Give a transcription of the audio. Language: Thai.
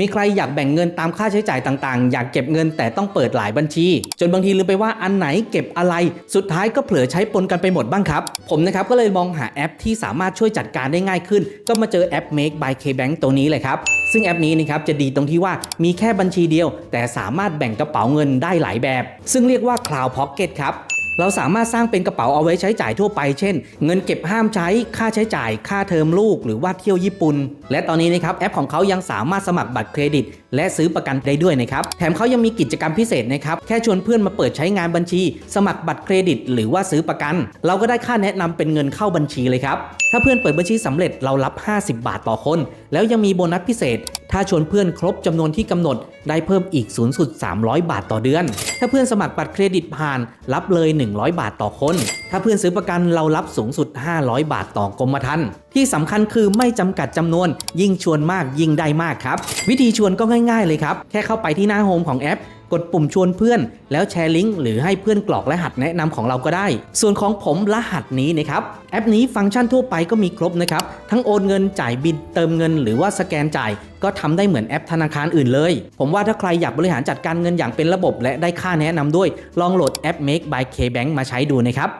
มีใครอยากแบ่งเงินตามค่าใช้จ่ายต่างๆ อยากเก็บเงินแต่ต้องเปิดหลายบัญชี จนบางทีลืมไปว่าอันไหนเก็บอะไร สุดท้ายก็เผลอใช้ปนกันไปหมดบ้างครับ ผมนะครับก็เลยมองหาแอปที่สามารถช่วยจัดการได้ง่ายขึ้น ก็มาเจอแอป Make by KBank ตัวนี้เลยครับ ซึ่งแอปนี้นะครับจะดีตรงที่ว่ามีแค่บัญชีเดียว แต่สามารถแบ่งกระเป๋าเงินได้หลายแบบ ซึ่งเรียกว่า Cloud Pocket ครับ เราสามารถสร้างเป็นกระเป๋าเอาไว้ใช้จ่ายทั่วไป เช่น เงินเก็บห้ามใช้ ค่าใช้จ่าย ค่าเทอมลูก หรือว่าเที่ยวญี่ปุ่น และตอนนี้นะครับแอปของเขายังสามารถสมัครบัตรเครดิต และซื้อประกันได้ด้วยนะครับ แถมเขายังมีกิจกรรมพิเศษนะครับ แค่ชวนเพื่อนมาเปิดใช้งานบัญชี สมัครบัตรเครดิต หรือว่าซื้อประกัน เราก็ได้ค่าแนะนำเป็นเงินเข้าบัญชีเลยครับ ถ้าเพื่อนเปิดบัญชีสำเร็จเรารับ 50 บาทต่อคน แล้วยังมีโบนัสพิเศษถ้าชวนเพื่อนครบจำนวนที่กำหนด ได้เพิ่มอีกสูงสุด 300 บาทต่อเดือน ถ้าเพื่อนสมัครบัตรเครดิตผ่าน รับเลย100 บาทต่อคน ถ้าเพื่อนซื้อประกันเรารับสูงสุด 500 บาทต่อกรมธรรม์ที่สำคัญคือไม่จำกัดจำนวน ยิ่งชวนมากยิ่งได้มากครับ วิธีชวนก็ง่าย ๆเลยครับ แค่เข้าไปที่หน้าโฮมของแอป กดปุ่มชวนเพื่อน แล้วแชร์ลิงก์หรือให้เพื่อนกรอกรหัสแนะนำของเราก็ได้ ส่วนของผมรหัสนี้นะครับแอปนี้ฟังก์ชันทั่วไปก็มีครบนะครับทั้งโอนเงินจ่ายบินเติมเงิน หรือว่าสแกนจ่าย ก็ทำได้เหมือนแอปธนาคารอื่นเลย ผมว่าถ้าใครอยากบริหารจัดการเงินอย่างเป็นระบบ และได้ค่าแนะนำด้วย ลองโหลดแอป Make by KBank มาใช้ดูนะครับ